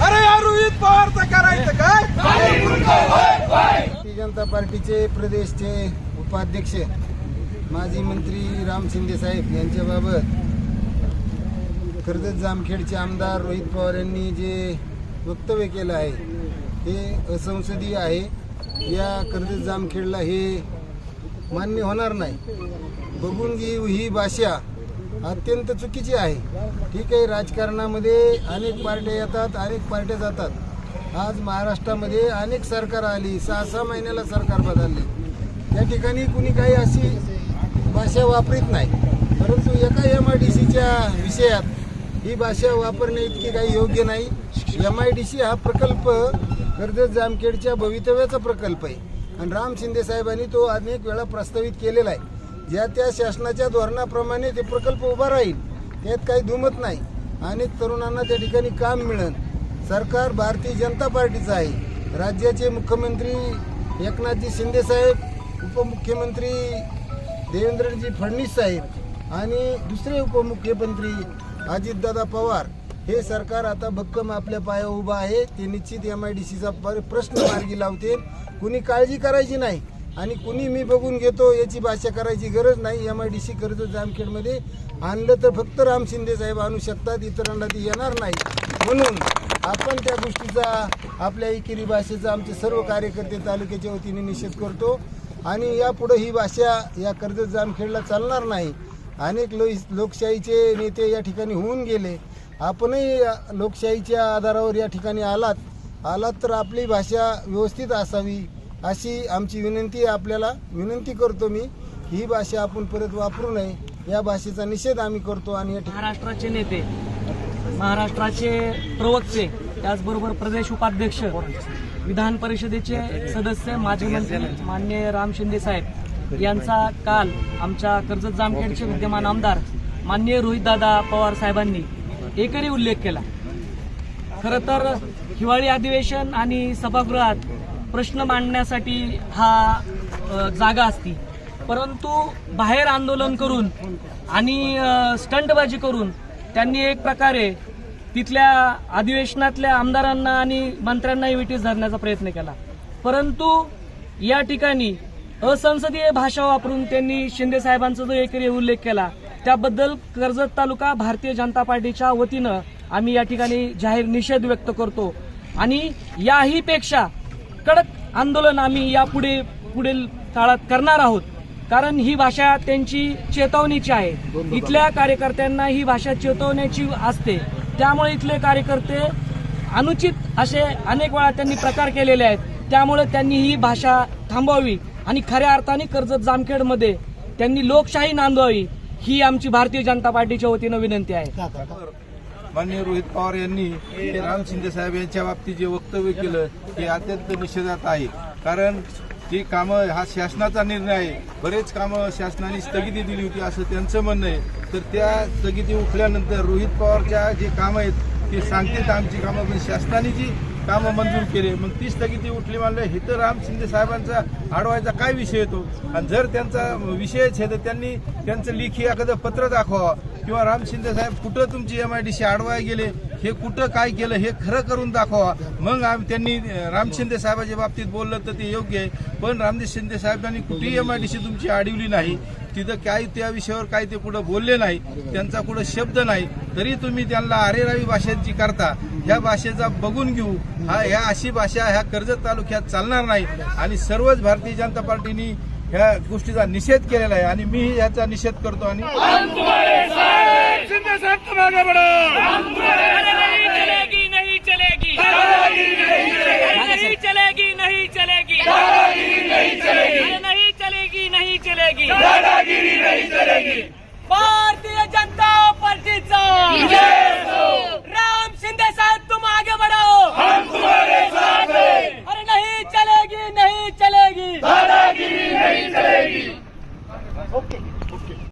अरे या रोहित पवारचं करायचं काय? भारतीय जनता पार्टीचे प्रदेशचे उपाध्यक्ष माजी मंत्री राम शिंदे साहेब यांच्याबाबत कर्जत जामखेडचे आमदार रोहित पवार यांनी जे वक्तव्य केलं आहे हे असंसदीय आहे. या कर्जत जामखेडला हे मान्य होणार नाही. बघून घेऊ ही भाषा. अत्यंत चुकीची आहे. ठीक आहे राजकारणामध्ये अनेक पार्ट्या येतात अनेक पार्ट्या जातात. आज महाराष्ट्रामध्ये अनेक सरकार आली सहा सहा महिन्याला सरकार बदलले. त्या ठिकाणी कुणी काही अशी भाषा वापरीत नाही. परंतु एका एम आय डी सीच्या विषयात ही भाषा वापरणे इतकी काही योग्य नाही. एम आय डी सी हा प्रकल्प कर्जत जामखेडच्या भवितव्याचा प्रकल्प आहे. आणि राम शिंदे साहेबांनी तो अनेक वेळा प्रस्तावित केलेला आहे. ज्या त्या शासनाच्या धोरणाप्रमाणे ते प्रकल्प उभा राहील त्यात काही दुमत नाही. अनेक तरुणांना त्या ठिकाणी काम मिळेल. सरकार भारतीय जनता पार्टीचं आहे. राज्याचे मुख्यमंत्री एकनाथजी शिंदे साहेब उपमुख्यमंत्री देवेंद्रजी फडणवीस साहेब आणि दुसरे उपमुख्यमंत्री अजितदादा पवार हे सरकार आता भक्कम आपल्या पाया उभं आहे. ते निश्चित एम आय डी सीचा प्रश्न मार्गी लावते कुणी काळजी करायची नाही. आणि कुणी मी बघून घेतो याची भाषा करायची गरज नाही. एम आय डी सी कर्ज जामखेडमध्ये आणलं तर फक्त राम शिंदे साहेब आणू शकतात इतरांना ती येणार नाही. म्हणून आपण त्या गोष्टीचा आपल्या इकिरी भाषेचा आमचे सर्व कार्यकर्ते तालुक्याच्या वतीने निषेध करतो. आणि यापुढे ही भाषा या कर्जत जामखेडला चालणार नाही. अनेक लो लोकशाहीचे नेते या ठिकाणी होऊन गेले. आपणही लोकशाहीच्या आधारावर या ठिकाणी आलात. आलात तर आपली भाषा व्यवस्थित असावी. अशी आमची विनंती आहे आपल्याला. विनंती करतो मी ही भाषा आपण परत वापरू नये. या भाषेचा निषेध आम्ही करतो आणि महाराष्ट्राचे नेते महाराष्ट्राचे प्रवक्ते त्याचबरोबर प्रदेश उपाध्यक्ष विधान परिषदेचे सदस्य माजी मंत्री मान्य राम शिंदे साहेब यांचा काल आमच्या कर्जत जामखेडचे विद्यमान आमदार मान्य रोहितदादा पवार साहेबांनी एकरी उल्लेख केला. खरं तर हिवाळी अधिवेशन आणि सभागृहात प्रश्न मांडण्यासाठी हा जागा असती. परंतु बाहेर आंदोलन करून आणि स्टंटबाजी करून त्यांनी एक प्रकारे तिथल्या अधिवेशनातल्या आमदारांना आणि मंत्र्यांनाही विटीस धरण्याचा प्रयत्न केला. परंतु या ठिकाणी असंसदीय भाषा वापरून त्यांनी शिंदे साहेबांचा जो एकरी उल्लेख केला त्याबद्दल कर्जत तालुका भारतीय जनता पार्टीच्या वतीनं आम्ही या ठिकाणी जाहीर निषेध व्यक्त करतो. आणि याही पेक्षा कडक आंदोलन आम्ही यापुढे पुढील काळात करणार आहोत. कारण ही भाषा त्यांची चेतवणीची आहे. इथल्या कार्यकर्त्यांना ही भाषा चेतवण्याची असते. त्यामुळे इथले कार्यकर्ते अनुचित असे अनेक वेळा त्यांनी प्रकार केलेले आहेत. त्यामुळे त्यांनी ही भाषा थांबवावी आणि खऱ्या अर्थाने कर्जत जामखेडमध्ये त्यांनी लोकशाही नांदवावी. ही आमची भारतीय जनता पार्टीच्या वतीनं विनंती आहे. माननीय रोहित पवार यांनी हे राम शिंदे साहेब यांच्या बाबतीत जे वक्तव्य केलं हे अत्यंत निषेधात आहे. कारण ती कामं हा शासनाचा निर्णय आहे. बरेच कामं शासनाने स्थगिती दिली होती असं त्यांचं म्हणणं आहे. तर त्या स्थगिती उठल्यानंतर रोहित पवारच्या जे कामं आहेत ते सांगतात आमची कामं पण शासनाने जी कामं मंजूर केले. मग ती स्थगिती उठली म्हणलं हे तर राम शिंदे साहेबांचा आडवायचा काय विषय येतो आणि जर त्यांचा विषयच आहे तर त्यांनी त्यांचं लेखी एखादं पत्र दाखवा किंवा राम शिंदे साहेब कुठं तुमची एम आय डी सी आडवाय गेले? हे कुठं काय केलं? हे खरं करून दाखवा मग आम त्यांनी राम शिंदे साहेबाच्या बाबतीत बोललं तर ते योग्य आहे. पण रामदेव शिंदे साहेबांनी कुठेही एम आय डी सी तुमची अडवली नाही. तिथं काय त्या विषयावर काय ते कुठं बोलले नाही. त्यांचा कुठं शब्द नाही. तरी तुम्ही त्यांना अरेरावी भाषेत जी करता. ह्या भाषेचा बघून घेऊ. हा ह्या अशी भाषा ह्या कर्जत तालुक्यात चालणार नाही. आणि सर्वच भारतीय जनता पार्टीनी ह्या गोष्टीचा निषेध केलेला आहे. आणि मी ह्याचा निषेध करतो आणि नहीं चलेगी नहीं चलेगी। दादागिरी नहीं चलेगी। भारतीय जनता पार्टी राम शिंदे साहब तुम आगे बढ़ाओ। हम तुम्हारे साथ अरे नहीं चलेगी नहीं चलेगी। दादागिरी नहीं चलेगी। ओके।